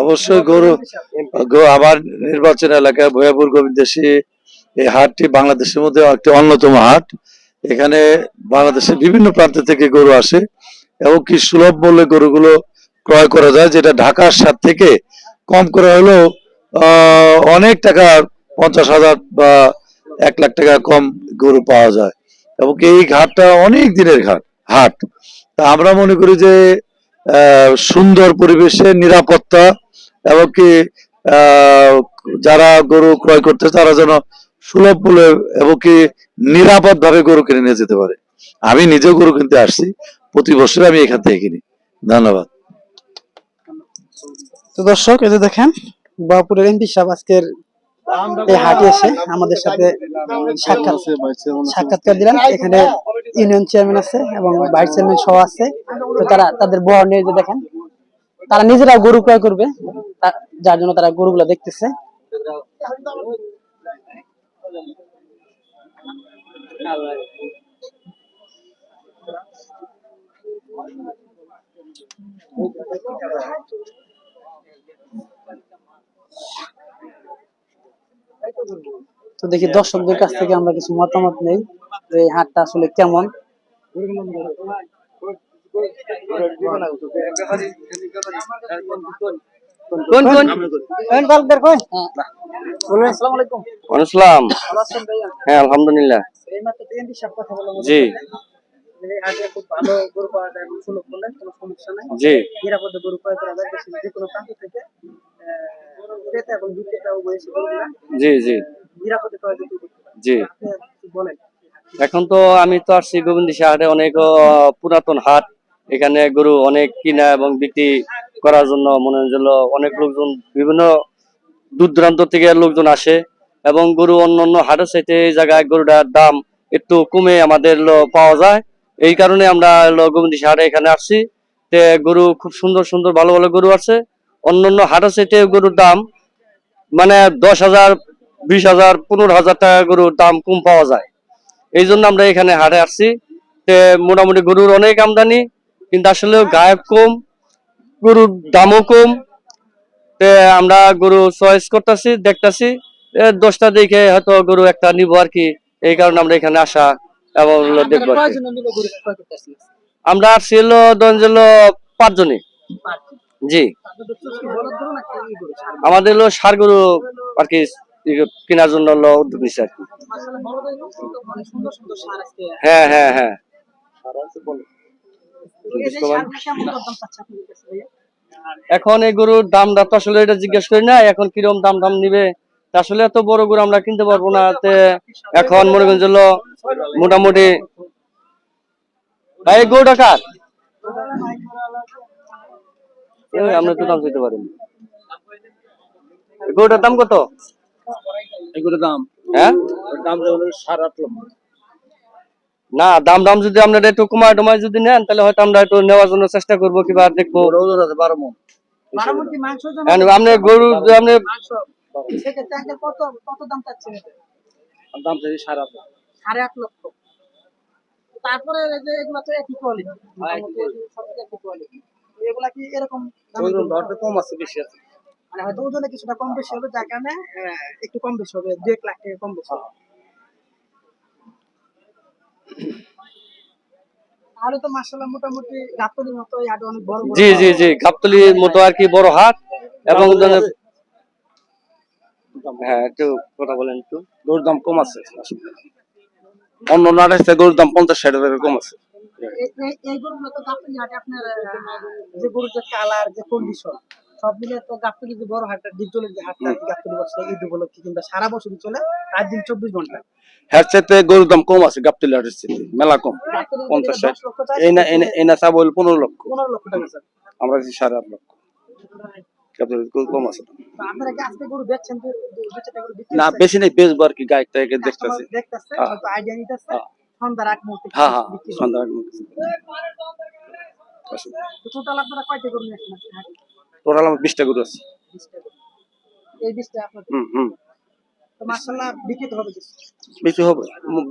অবশ্যই গরু আমার নির্বাচন এলাকা ভয়াপুর গোবিন্দেশী এই হাটটি বাংলাদেশের মধ্যে একটি অন্যতম হাট। এখানে বাংলাদেশের বিভিন্ন প্রান্ত থেকে গরু আসে এবং কি সুলভ মূল্যে গরুগুলো ক্রয় করা যায় যেটা ঢাকার সাত থেকে কম করে হলেও অনেক টাকা পঞ্চাশ হাজার বা এক লাখ টাকা কম গরু পাওয়া যায়। এবং এই ঘাটটা অনেক দিনের ঘাট হাট। তা আমরা মনে করি যে সুন্দর পরিবেশে নিরাপত্তা এবং কি যারা গরু ক্রয় করতে তারা যেন সুলভ মূল্যে এবং কি নিরাপদ ভাবে গরু কিনে নিয়ে যেতে পারে। আমি নিজেও গরু কিনতে আসছি, প্রতি বছর আমি এখান থেকে কিনি। ধন্যবাদ। তো দর্শক, এই যে দেখেন, বাপুরের এমপি সাহেব আজকের এই হাটে এসে আমাদের সাথে সাক্ষাৎ সাক্ষাৎকার দিলেন। এখানে ইউনিয়ন চেয়ারম্যান আছে এবং ভাইস চেয়ারম্যান সহ আছে। তো তারা তাদের বহর নিয়ে যে দেখেন তারা নিজেরা গরু ক্রয় করবে। তা- যার জন্য তারা গরুগুলো দেখতেছে। তো দেখি দর্শকদের কাছ থেকে আমরা কিছু মতামত নেই যে এই হাটটা আসলে কেমন। কোন কোন? কোন বালকদের কোন বলুন। আসসালামু আলাইকুম। আসসালাম। ভালো আছেন ভাইয়া? হ্যাঁ আলহামদুলিল্লাহ। জি। বললেন এই হাটে খুব ভালো গরু পাওয়া যায় এবং সুলভ মূল্যে কোনো সমস্যা নাই। জি। নিরাপদে গরু ক্রয় যায় দেশের যে কোনো প্রান্ত থেকে ক্রেতা এবং বিক্রেতা উভয় এসে গরুগুলা জি জি। নিরাপদে ক্রয় বিক্রি জি। আপনি আর কিছু বলেন? এখন তো আমি তো আসছি গোবিন্দ হাটে অনেক পুরাতন হাট। এখানে গরু অনেক কিনা এবং বিক্রি করার জন্য মনে হয় অনেক লোকজন বিভিন্ন দূর দূরান্ত থেকে লোকজন আসে এবং গরু অন্য অন্য হাটের চাইতে এই জায়গায় গরুটার দাম একটু কমে আমাদের পাওয়া যায়। এই কারণে আমরা গোবিন্দ হাটে এখানে আসছি। তে গরু খুব সুন্দর সুন্দর ভালো ভালো গরু আছে। অন্য অন্য হাটের চাইতে গরুর দাম মানে দশ হাজার, বিশ হাজার, পনেরো হাজার টাকা গরুর দাম কম পাওয়া যায়। এই জন্য আমরা এখানে হাটে আসছি। তে মোটামুটি গরুর অনেক আমদানি, কিন্তু আসলে গায়ক কম, গরুর দামও কম। তে আমরা গরু চয়েস করতেছি, দেখতেছি। দশটা দেখে হয়তো গরু একটা নিবো আর কি। এই কারণে আমরা এখানে আসা এবং হলো আমরা আসছি হলো ধরেন পাঁচজনে জি। আমাদের হলো সার গরু আর কি কেনার জন্য হলো উদ্যোগ নিচ্ছে আর কি। হ্যাঁ হ্যাঁ হ্যাঁ। দাম? এখন এই গরুর দামটা তো আসলে এটা জিজ্ঞেস করি না এখন কীরকম দাম দাম নিবে? আসলে এত বড় গরু আমরা কিনতে পারব না এখন মনে করেন হলো মোটামুটি ভাই এই গরুটা কার? আমরা তো দাম দিতে পারি গরুটার দাম কত? এগুলোর দাম? হ্যাঁ? দাম সাড়ে আট লক্ষ। না দাম দাম যদি আপনারা একটু কমায় টমায় যদি নেন তাহলে হয়তো আমরা একটু নেওয়ার জন্য চেষ্টা করব কিবা দেখব। বারো মন। আপনি গরু আপনি সেক্ষেত্রে আঙ্কেল কত কত দাম চাচ্ছেন দাম চাইছি সাড়ে আট সাড়ে আট লক্ষ। তারপরে যে এগুলা তো একই কোয়ালিটি একই কোয়ালিটি এগুলা কি এরকম দামের ওজন গরু? ধরতে কম আছে বেশি আছে। মানে হয়তো ওজনে কিছুটা কম বেশি হবে যার কারণে একটু কম বেশি হবে দু এক লাখ টাকা কম বেশি হবে। তো মোটামুটি মতো এই হাটে অনেক বড় জি জি জি গাবতলির মতো আর কি বড় হাট এবং হ্যাঁ একটু কথা বলেন একটু। গরুর দাম কম আছে। অন্য গরুর দাম পঞ্চাশ ষাট টাকা কম আছে। যে গরুর যে কালার যে কন্ডিশন সব মিলে তো গাবতলি যে বড় হাটটা ডিপজলের যে হাটটা আছে গাবতলি বসে ঈদ উপলক্ষে কিংবা সারা বছরই চলে রাত দিন চব্বিশ ঘণ্টা। হ্যার চাইতে গরুর দাম কম আছে গাবতলি হাটের চাইতে। মেলা কম পঞ্চাশ ষাট। এই না না- পনেরো লক্ষ। পনেরো লক্ষ টাকা আমরা দিচ্ছি সাড়ে আট লক্ষ। কম আছে না বেশি নেই বেচবো আর কি গায়ক দেখতেছি হ্যাঁ। হ্যাঁ। সন্ধ্যার আগ হ্যাঁ হ্যাঁ বিক্রি করবে। সন্ধ্যা তো টোটাল আমার বিশটা গরু আছে। হুম। তো মার্শাল্লাহ বিক্রি তো হবে কিছু। হবে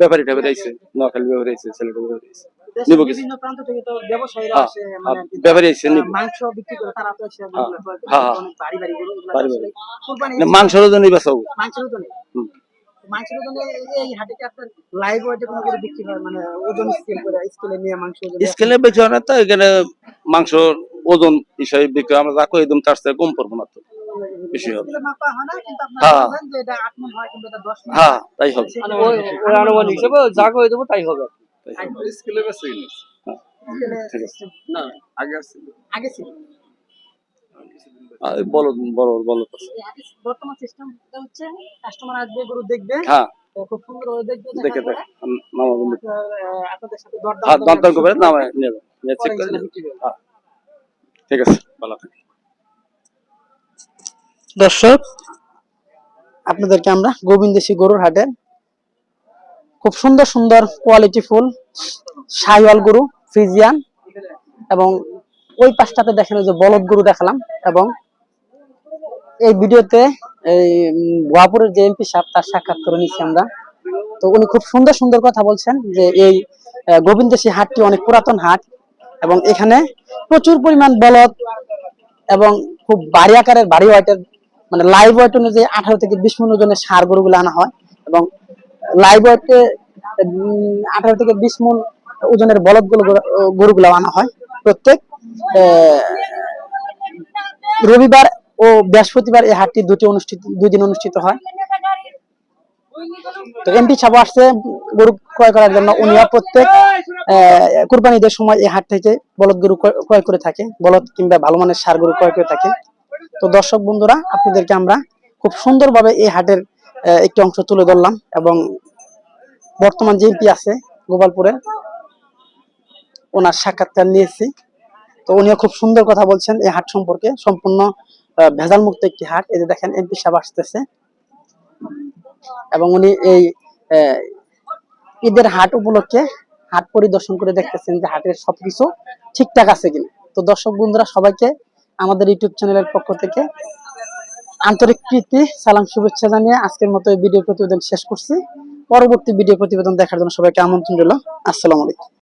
ব্যাপারী টাইপের আইছে নোয়াখালী ব্যাপারী আইছে ছেলেটা ব্যাপারী আইছে। তো কিছু। বিভিন্ন প্রান্ত থেকে তো ব্যবসায়ীরা আসে মানে ব্যাপারী এসে মাংস বিক্রি করে তারা তো এসে হ্যাঁ, এগুলো ক্রয় করে। অনেক বাড়ি বাড়ি গরু এগুলো বাড়ি কুরবানি মাংসের ওজনই বেচা মাংসের ওজনে মাংসের ওজনে এই হাটে কি আপনার লাইভ ওয়েটে কোনো করে বিক্রি হয়? মানে ওজন স্কেল করে স্কেলে নিয়ে মাংস স্কেলে বেচা না তো এখানে মাংস ওজন হিসাবে বিক্রি আমরা কই একদম তার থেকে কম পড়ব না তো। বেশি হবে। হয় হ্যাঁ। বলবেন যে এটা 8 মণ হয় কিংবা এটা 10 মণ। হ্যাঁ তাই হবে। ওই ওই আনুমানিক হিসেবে যা করে দেবো তাই হবে। স্কেলে বেচা স্কেলে ঠিক আছে। না। আগে আসছিল আগে ছিল। বলো বলো বলো তো। এই আগে বর্তমান সিস্টেমটা হচ্ছে কাস্টমার আসবে গরু দেখবে। হ্যাঁ। খুব সুন্দর ভাবে দেখবে দেখে দেখার দেখ পরে নামা আপনাদের সাথে দরদাম হ্যাঁ করে করে নামে নিয়ে চেক করে এগুলো নিও। বিক্রি করবে। হ্যাঁ। ঠিক আছে ভালো থাকো। দর্শক আপনাদেরকে আমরা গোবিন্দেশী গরুর হাটে খুব সুন্দর সুন্দর কোয়ালিটি ফুল শাহিওয়াল গরু ফ্রিজিয়ান এবং ওই পাশটাতে দেখেন যে বলদ গরু দেখালাম এবং এই ভিডিওতে এই গোয়াপুরের যে এমপি সাহেব তার সাক্ষাৎ করে নিচ্ছি আমরা। তো উনি খুব সুন্দর সুন্দর কথা বলছেন যে এই আহ, গোবিন্দেশী হাটটি অনেক পুরাতন হাট এবং এখানে প্রচুর পরিমাণ বলদ এবং খুব ভারী আকারের ভারী ওয়েটের মানে লাইভ ওয়েট অনুযায়ী আঠারো থেকে বিশ মন ওজনের সার গরুগুলো আনা হয় এবং লাইভ ওয়েটে আঠারো থেকে বিশ মন ওজনের বলদ গরুগুলো আনা হয় প্রত্যেক রবিবার ও বৃহস্পতিবার এই হাটটি দুটি অনুষ্ঠিত দুই দিন অনুষ্ঠিত হয়। তো এমপি সাহেব আসছে গরু ক্রয় করার জন্য। উনিও প্রত্যেক আহ, কুরবানি সময় এই হাট থেকে বলদ গরু ক্রয় করে থাকে। বলদ কিংবা ভালো মানের সার গরু ক্রয় করে থাকে। তো দর্শক বন্ধুরা, আপনাদেরকে আমরা খুব সুন্দরভাবে এই হাটের একটি অংশ তুলে ধরলাম এবং বর্তমান যে এমপি আছে গোপালপুরে ওনার সাক্ষাৎকার নিয়েছি। তো উনিও খুব সুন্দর কথা বলছেন এই হাট সম্পর্কে, সম্পূর্ণ ভেজাল মুক্ত একটি হাট। এই যে দেখেন, এমপি সাহেব আসতেছে। এবং উনি এই ঈদের হাট উপলক্ষে হাট পরিদর্শন করে দেখতেছেন যে হাটের সবকিছু ঠিকঠাক আছে কিনা। তো দর্শক বন্ধুরা, সবাইকে আমাদের ইউটিউব চ্যানেলের পক্ষ থেকে আন্তরিক প্রীতি, সালাম, শুভেচ্ছা জানিয়ে আজকের মতো এই ভিডিও প্রতিবেদন শেষ করছি। পরবর্তী ভিডিও প্রতিবেদন দেখার জন্য সবাইকে আমন্ত্রণ রইল। আসসালামু আলাইকুম।